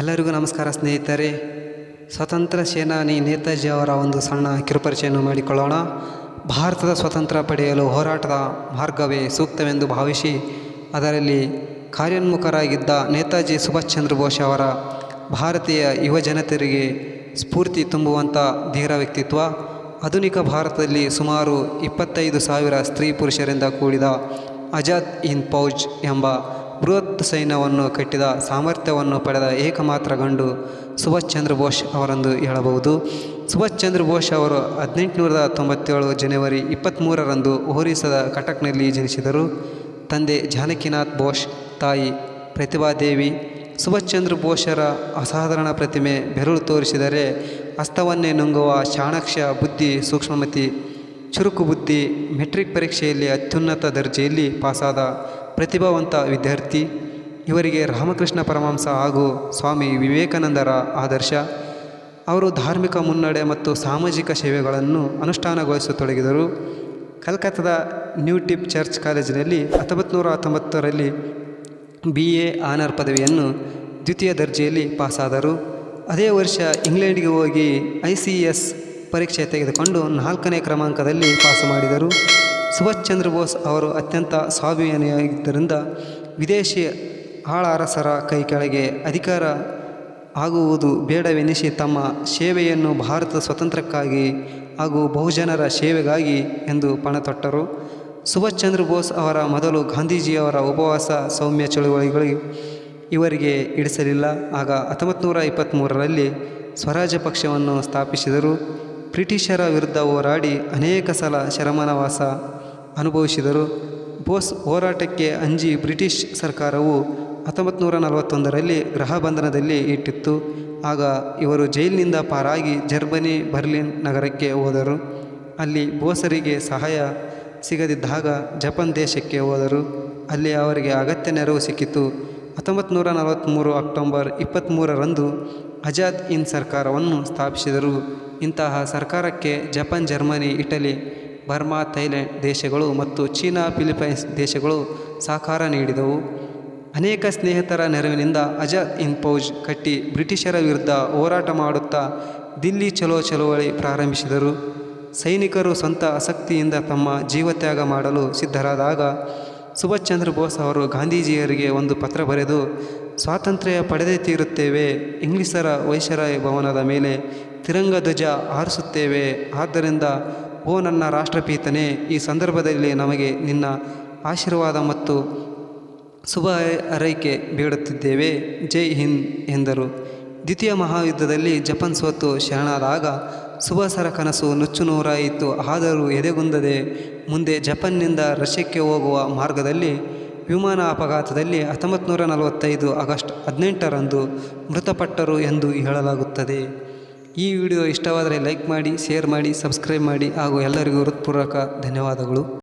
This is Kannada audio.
ಎಲ್ಲರಿಗೂ ನಮಸ್ಕಾರ ಸ್ನೇಹಿತರೆ. ಸ್ವತಂತ್ರ ಸೇನಾನಿ ನೇತಾಜಿ ಅವರ ಒಂದು ಸಣ್ಣ ಕಿರುಪರಿಚಯನ್ನು ಮಾಡಿಕೊಳ್ಳೋಣ. ಭಾರತದ ಸ್ವತಂತ್ರ ಪಡೆಯಲು ಹೋರಾಟದ ಮಾರ್ಗವೇ ಸೂಕ್ತವೆಂದು ಭಾವಿಸಿ, ಅದರಲ್ಲಿ ಕಾರ್ಯೋನ್ಮುಖರಾಗಿದ್ದ ನೇತಾಜಿ ಸುಭಾಷ್ ಚಂದ್ರ ಬೋಸ್ ಅವರ ಭಾರತೀಯ ಯುವಜನತೆಯರಿಗೆ ಸ್ಫೂರ್ತಿ ತುಂಬುವಂಥ ಧೀರ ವ್ಯಕ್ತಿತ್ವ, ಆಧುನಿಕ ಭಾರತದಲ್ಲಿ ಸುಮಾರು ಇಪ್ಪತ್ತೈದು ಸಾವಿರ ಸ್ತ್ರೀ ಪುರುಷರಿಂದ ಕೂಡಿದ ಅಜಾದ್ ಇನ್ ಫೌಜ್ ಎಂಬ ಬೃಹತ್ ಸೈನ್ಯವನ್ನು ಕಟ್ಟಿದ ಸಾಮರ್ಥ್ಯವನ್ನು ಪಡೆದ ಏಕಮಾತ್ರ ಗಂಡು ಸುಭಾಷ್ ಚಂದ್ರ ಬೋಸ್ ಅವರೆಂದು ಹೇಳಬಹುದು. ಸುಭಾಷ್ ಚಂದ್ರ ಬೋಸ್ ಅವರು ಹದಿನೆಂಟುನೂರ ತೊಂಬತ್ತೇಳು ಜನವರಿ ಇಪ್ಪತ್ತ್ಮೂರರಂದು ಒರಿಸ್ಸಾದ ಕಟಕ್ನಲ್ಲಿ ಜನಿಸಿದರು. ತಂದೆ ಜಾನಕಿನಾಥ್ ಬೋಸ್, ತಾಯಿ ಪ್ರತಿಭಾದೇವಿ ಸುಭಾಷ್ ಚಂದ್ರ ಬೋಸರ ಅಸಾಧಾರಣ ಪ್ರತಿಮೆ ಬೆರಳು ತೋರಿಸಿದರೆ ಹಸ್ತವನ್ನೇ ನುಂಗುವ ಚಾಣಾಕ್ಷ ಬುದ್ಧಿ, ಸೂಕ್ಷ್ಮಮತಿ, ಚುರುಕು ಬುದ್ಧಿ, ಮೆಟ್ರಿಕ್ ಪರೀಕ್ಷೆಯಲ್ಲಿ ಅತ್ಯುನ್ನತ ದರ್ಜೆಯಲ್ಲಿ ಪಾಸಾದ ಪ್ರತಿಭಾವಂತ ವಿದ್ಯಾರ್ಥಿ, ಇವರಿಗೆ ರಾಮಕೃಷ್ಣ ಪರಮಹಂಸ ಹಾಗೂ ಸ್ವಾಮಿ ವಿವೇಕಾನಂದರ ಆದರ್ಶ. ಅವರು ಧಾರ್ಮಿಕ ಮುನ್ನಡೆ ಮತ್ತು ಸಾಮಾಜಿಕ ಸೇವೆಗಳನ್ನು ಅನುಷ್ಠಾನಗೊಳಿಸತೊಡಗಿದರು. ಕಲ್ಕತ್ತಾದ ನ್ಯೂ ಟಿಪ್ ಚರ್ಚ್ ಕಾಲೇಜಿನಲ್ಲಿ ಹತ್ತೊಂಬತ್ತು ನೂರ ಹತ್ತೊಂಬತ್ತರಲ್ಲಿ ಬಿ ಎ ಆನರ್ ಪದವಿಯನ್ನು ದ್ವಿತೀಯ ದರ್ಜೆಯಲ್ಲಿ ಪಾಸಾದರು. ಅದೇ ವರ್ಷ ಇಂಗ್ಲೆಂಡ್ಗೆ ಹೋಗಿ ಐ ಸಿ ಎಸ್ ಪರೀಕ್ಷೆ ತೆಗೆದುಕೊಂಡು ನಾಲ್ಕನೇ ಕ್ರಮಾಂಕದಲ್ಲಿ ಪಾಸು ಮಾಡಿದರು. ಸುಭಾಷ್ ಚಂದ್ರ ಬೋಸ್ ಅವರು ಅತ್ಯಂತ ಸ್ವಾಭಿಮಾನಿಯಾಗಿದ್ದರಿಂದ ವಿದೇಶಿ ಆಳ ಅರಸರ ಕೈ ಕೆಳಗೆ ಅಧಿಕಾರ ಆಗುವುದು ಬೇಡವೆನಿಸಿ ತಮ್ಮ ಸೇವೆಯನ್ನು ಭಾರತದ ಸ್ವತಂತ್ರಕ್ಕಾಗಿ ಹಾಗೂ ಬಹುಜನರ ಸೇವೆಗಾಗಿ ಎಂದು ಪಣತೊಟ್ಟರು. ಸುಭಾಷ್ ಚಂದ್ರ ಬೋಸ್ ಅವರ ಮೊದಲು ಗಾಂಧೀಜಿಯವರ ಉಪವಾಸ ಸೌಮ್ಯ ಚಳುವಳಿಗಳಿಗೆ ಇವರಿಗೆ ಇಡಿಸಲಿಲ್ಲ ಆಗ ಹತ್ತೊಂಬತ್ತು ನೂರ ಇಪ್ಪತ್ತ್ಮೂರರಲ್ಲಿ ಸ್ವರಾಜ್ಯ ಪಕ್ಷವನ್ನು ಸ್ಥಾಪಿಸಿದರು. ಬ್ರಿಟಿಷರ ವಿರುದ್ಧ ಹೋರಾಡಿ ಅನೇಕ ಸಲ ಶರಮನವಾಸ ಅನುಭವಿಸಿದರು. ಬೋಸ್ ಹೋರಾಟಕ್ಕೆ ಅಂಜಿ ಬ್ರಿಟಿಷ್ ಸರ್ಕಾರವು ಹತ್ತೊಂಬತ್ತು ನೂರ ನಲವತ್ತೊಂದರಲ್ಲಿ ಗೃಹ ಬಂಧನದಲ್ಲಿ ಇಟ್ಟಿತ್ತು. ಆಗ ಇವರು ಜೈಲಿನಿಂದ ಪಾರಾಗಿ ಜರ್ಮನಿ ಬರ್ಲಿನ್ ನಗರಕ್ಕೆ ಹೋದರು. ಅಲ್ಲಿ ಬೋಸರಿಗೆ ಸಹಾಯ ಸಿಗದಿದ್ದಾಗ ಜಪಾನ್ ದೇಶಕ್ಕೆ ಹೋದರು. ಅಲ್ಲಿ ಅವರಿಗೆ ಅಗತ್ಯ ನೆರವು ಸಿಕ್ಕಿತು. ಹತ್ತೊಂಬತ್ತು ನೂರ ನಲವತ್ತ್ಮೂರು ಅಕ್ಟೋಬರ್ ಇಪ್ಪತ್ತ್ಮೂರರಂದು ಅಜಾದ್ ಇನ್ ಸರ್ಕಾರವನ್ನು ಸ್ಥಾಪಿಸಿದರು. ಇಂತಹ ಸರ್ಕಾರಕ್ಕೆ Japan, Germany, Italy, Burma, Thailand ದೇಶಗಳು ಮತ್ತು ಚೀನಾ ಫಿಲಿಪೈನ್ಸ್ ದೇಶಗಳು ಸಹಕಾರ ನೀಡಿದವು. ಅನೇಕ ಸ್ನೇಹಿತರ ನೆರವಿನಿಂದ ಅಜಾದ್ ಇನ್ ಫೌಜ್ ಕಟ್ಟಿ ಬ್ರಿಟಿಷರ ವಿರುದ್ಧ ಹೋರಾಟ ಮಾಡುತ್ತಾ ದಿಲ್ಲಿ ಚಲೋ ಚಳುವಳಿ ಪ್ರಾರಂಭಿಸಿದರು. ಸೈನಿಕರು ಸ್ವಂತ ಆಸಕ್ತಿಯಿಂದ ತಮ್ಮ ಜೀವತ್ಯಾಗ ಮಾಡಲು ಸಿದ್ಧರಾದಾಗ ಸುಭಾಷ್ ಚಂದ್ರ ಬೋಸ್ ಅವರು ಗಾಂಧೀಜಿಯರಿಗೆ ಒಂದು ಪತ್ರ ಬರೆದು, ಸ್ವಾತಂತ್ರ್ಯ ಪಡೆದೇ ತೀರುತ್ತೇವೆ, ಇಂಗ್ಲಿಷರ ವೈಶ್ಯರ ಭವನದ ಮೇಲೆ ತಿರಂಗ ಧ್ವಜ ಹಾರಿಸುತ್ತೇವೆ. ಆದ್ದರಿಂದ ಓ ನನ್ನ ರಾಷ್ಟ್ರಪೀತನೇ, ಈ ಸಂದರ್ಭದಲ್ಲಿ ನಮಗೆ ನಿನ್ನ ಆಶೀರ್ವಾದ ಮತ್ತು ಶುಭ ಹಾರೈಕೆ ಬೇಡುತ್ತಿದ್ದೇವೆ. ಜೈ ಹಿಂದ್ ಎಂದರು. ದ್ವಿತೀಯ ಮಹಾಯುದ್ಧದಲ್ಲಿ ಜಪಾನ್ ಸೋತು ಶರಣಾದಾಗ ಸುಭಾಸರ ಕನಸು ನುಚ್ಚು ನೂರಾಯಿತು ಆದರೂ ಎದೆಗುಂದದೆ ಮುಂದೆ ಜಪಾನ್ನಿಂದ ರಷ್ಯಕ್ಕೆ ಹೋಗುವ ಮಾರ್ಗದಲ್ಲಿ ವಿಮಾನ ಅಪಘಾತದಲ್ಲಿ ಹತ್ತೊಂಬತ್ತು ನೂರ ನಲವತ್ತೈದು ಆಗಸ್ಟ್ ಹದಿನೆಂಟರಂದು ಮೃತಪಟ್ಟರು ಎಂದು ಹೇಳಲಾಗುತ್ತದೆ. ಈ ವಿಡಿಯೋ ಇಷ್ಟವಾದರೆ ಲೈಕ್ ಮಾಡಿ, ಶೇರ್ ಮಾಡಿ, ಸಬ್ಸ್ಕ್ರೈಬ್ ಮಾಡಿ ಹಾಗೂ ಎಲ್ಲರಿಗೂ ಹೃತ್ಪೂರ್ವಕ ಧನ್ಯವಾದಗಳು.